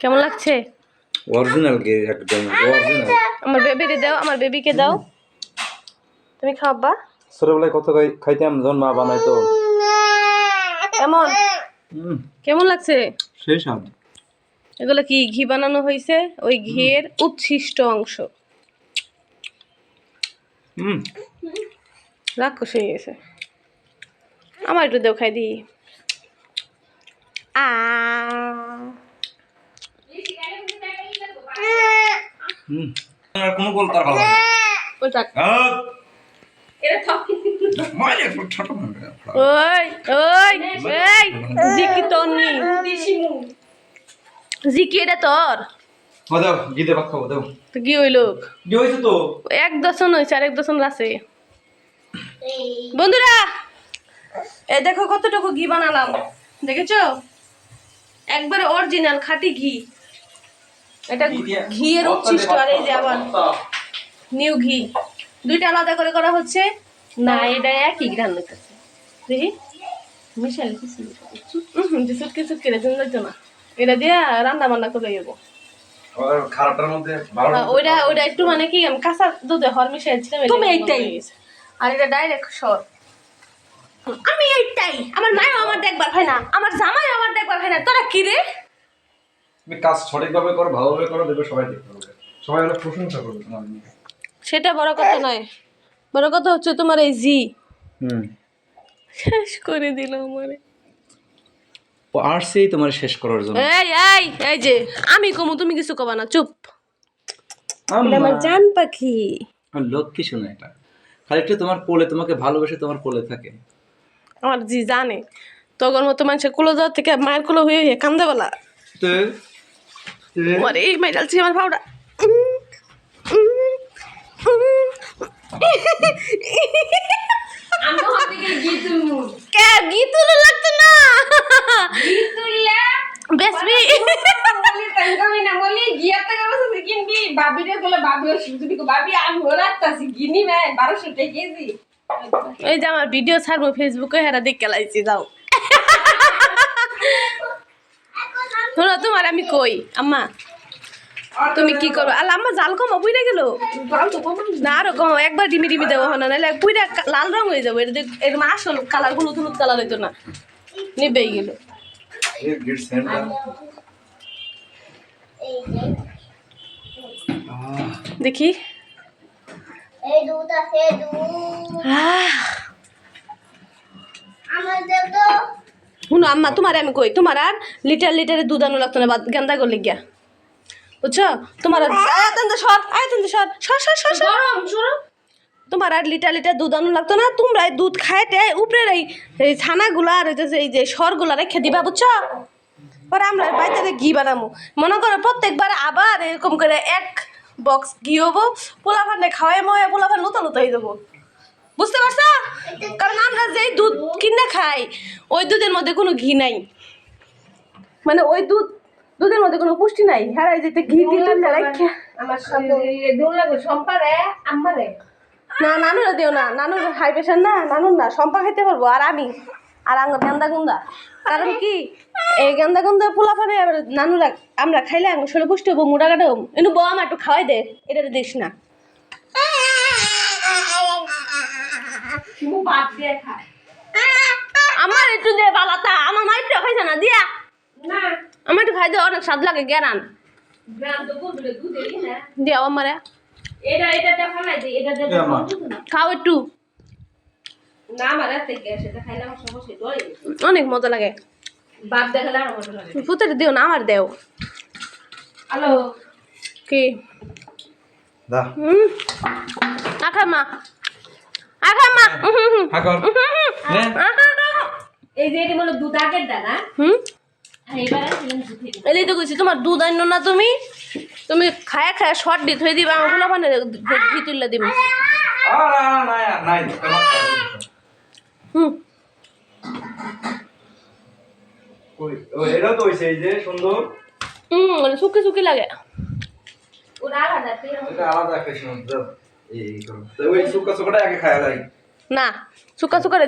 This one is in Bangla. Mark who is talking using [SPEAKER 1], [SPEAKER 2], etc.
[SPEAKER 1] কেমন লাগছে?
[SPEAKER 2] অরিজিনাল গে একদম অরিজিনাল
[SPEAKER 1] আমার বেবিরে দাও আমার বেবিকে দাও। তুমি খাওয়াবা
[SPEAKER 2] ছোটবেলায় কত খাই- খাইতাম যখন মা বানাইতো।
[SPEAKER 1] কেমন? কেমন লাগছে?
[SPEAKER 2] সেই স্বাদ।
[SPEAKER 1] এগুলো কি ঘি বানানো হয়েছে? ওই ঘিয়ের উচ্ছিষ্ট অংশ।
[SPEAKER 2] হুম
[SPEAKER 1] রাক্ষস হয়ে গেছে। আমার একটু দেও খাই দিই আ।
[SPEAKER 2] হুম। আর কোনো বল তার ভালো
[SPEAKER 1] ওটা
[SPEAKER 2] মাই একটু ছোট
[SPEAKER 1] ওই ওই এই জিকি তোর জিকি এটা তোর?
[SPEAKER 2] দাও গিদে ভাত খাব দাও।
[SPEAKER 1] তো কি হইল।
[SPEAKER 2] কি হয়েছে তো?
[SPEAKER 1] এক দশন হয়েছে আর এক দশন আছে। বন্ধুরা এ দেখো কতটুকু ঘি বানালাম। দেখেছ? একবারে অরিজিনাল খাঁটি ঘি। এটা ঘিয়ের উচ্ছিষ্ট আর এই যে আবার নিউ ঘি। দুইটা আলাদা করে করা হচ্ছে। না এটা একই গ্রাম হইতেছে। দেখি। মিশাল কিছু চুটকি চুটকি রে তুমি লাগতো না। এটা দিয়ে রান্না বান্না করে যাব
[SPEAKER 2] আর খারাপটার মধ্যে ভালো
[SPEAKER 1] ওইটা ওইটা একটু মানে কি আমি কাঁচা দুধে হর মিশাইছিলাম তুমি এইটাই। আর এটা ডাইরেক্ট সর। আমি এইটাই। আমার মাও আমার দেখবার হয় না। আমার জামাই আমার দেখবার হয় না। তোরা কি রে?
[SPEAKER 2] তুমি কাজ সঠিকভাবে করো ভালোভাবে করো দেখবে সবাই দেখতে পাবে সবাই অনেক প্রশংসা করবে তোমার নিয়ে
[SPEAKER 1] সেটা বড় কথা নয়। বড় কথা হচ্ছে তোমার এই জি
[SPEAKER 2] হুম।
[SPEAKER 1] শেষ করে দিল আমারে।
[SPEAKER 2] তোমার শেষ করার জন্য।
[SPEAKER 1] এই এই এই যে আমি কমু তুমি কিছু কবা না চুপ। এটা আমার জান পাখি।
[SPEAKER 2] আমার লক্ষ্মী শোনো এটা? খালি একটু তোমার কোলে তোমাকে ভালোবেসে তোমার কোলে থাকে।
[SPEAKER 1] আমার জি জানে। তখন মতো মানুষের কুলো যাওয়ার থেকে মায়ের কুলো হয়ে হয়ে কান্দে বলা এই মাই ডালছি আমার ভাওটা গীতুল লাগতো না বেসবি এই যে আমার ভিডিও ছাড়বো ফেসবুকে হেরা দেখে লাইছি যাও শোনো তোমার আমি কই? আম্মা তুমি কি করো আল্লাহ আম্মা জাল কমা বুইরা গেল? না আরও কম একবার ডিমি ডিমি দেবো না নাহলে পুইরা কা- লাল রং হয়ে যাবে। এটা এরকম আসল কালার হলুদ হলুদ কালার হইতো না। নিবেই গেল। দেখি।
[SPEAKER 3] আমাদের
[SPEAKER 1] শুনো আম্মা তোমার আমি কই? তোমার আর লিটার লিটারে দুধ আনো লাগতো না গেন্দা করলে গিয়া বুঝছ? তোমার আয়াতন সর আয়াতন সর। সর সর সর সর। তোমার আর লিটার লিটার দুধ আনো লাগতো না তোমরা দুধ খাইতে উপরে এই এই ছানাগুলা আর এই যে সরগুলা রেখে দিবা বুঝছ? পরে আমরা বাড়িতে ঘি বানাবো মনে করো প্রত্যেকবার আবার এরকম করে এক বক্স ঘি হব পোলা ভান্ডে খাওয়াই ময়ে পোলা ভান্ড লুতা লুতা হয়ে যাব। বুঝতে পারছ? কারণ আমরা যেই দুধ কিনে খাই ওই দুধের মধ্যে কোনো ঘি নাই। মানে ওই দুধ দুধের মধ্যে কোনো পুষ্টি নাই। হ্যাঁ এই যেতে ঘি দিলে
[SPEAKER 4] আমার সম্পারে আমারে
[SPEAKER 1] না নানুর দিও না। নানুর হাই প্রেশার না নানুর না সম্পা খেতে পারব আর আমি। আর আঙ্গ গেন্দা গুন্দা। কারণ কি? এই গেন্দা গুন্দা পোলা ফানে নানুরা আমরা খাইলে আঙ্গ শরীরে পুষ্টি হব মোটা কাটা হব এনু বউ আমার একটু খাওয়াই দে এটা দিস না।
[SPEAKER 4] মু দিয়ে খায়।
[SPEAKER 1] আমার একটু দে বালাতা আমার মা একটু খাইছে না দিয়া।
[SPEAKER 4] না।
[SPEAKER 1] আমার একটু খাই দে অনেক স্বাদ লাগে গেরান।
[SPEAKER 4] না।
[SPEAKER 1] দিয়া আমারে।
[SPEAKER 4] এটা এটা দেখা নাই যে এটা
[SPEAKER 2] এ
[SPEAKER 1] খাও একটু।
[SPEAKER 4] না আমার রাতে গ্যাস এটা খাইলে আমার সমস্যা ডরে
[SPEAKER 1] অনেক মজা লাগে।
[SPEAKER 4] বাদ দেখালে আমার মজা লাগে।
[SPEAKER 1] পুতের দিও না আমার দেও।
[SPEAKER 4] হ্যালো।
[SPEAKER 1] কি?
[SPEAKER 2] দা।
[SPEAKER 1] হুম। আখা মা। আখা মা। হুম হুম
[SPEAKER 2] নে।
[SPEAKER 4] এই যে এটা বলে দুধ আগের দানা।
[SPEAKER 1] হুম? তো কইছি তোমার দুধ আইনো না তুমি? তুমি খায়া খায়া শর্ট দি থই দিবা আমার ফুলা পানে ঘি তুললে দিবি। হুম।
[SPEAKER 2] কই? তো হইছে এই যে সুন্দর।
[SPEAKER 1] হুম মানে শুকি শুকি লাগে।
[SPEAKER 4] ওরা আলাদা
[SPEAKER 2] আলাদা সুকা
[SPEAKER 1] না শুকা শুকা রে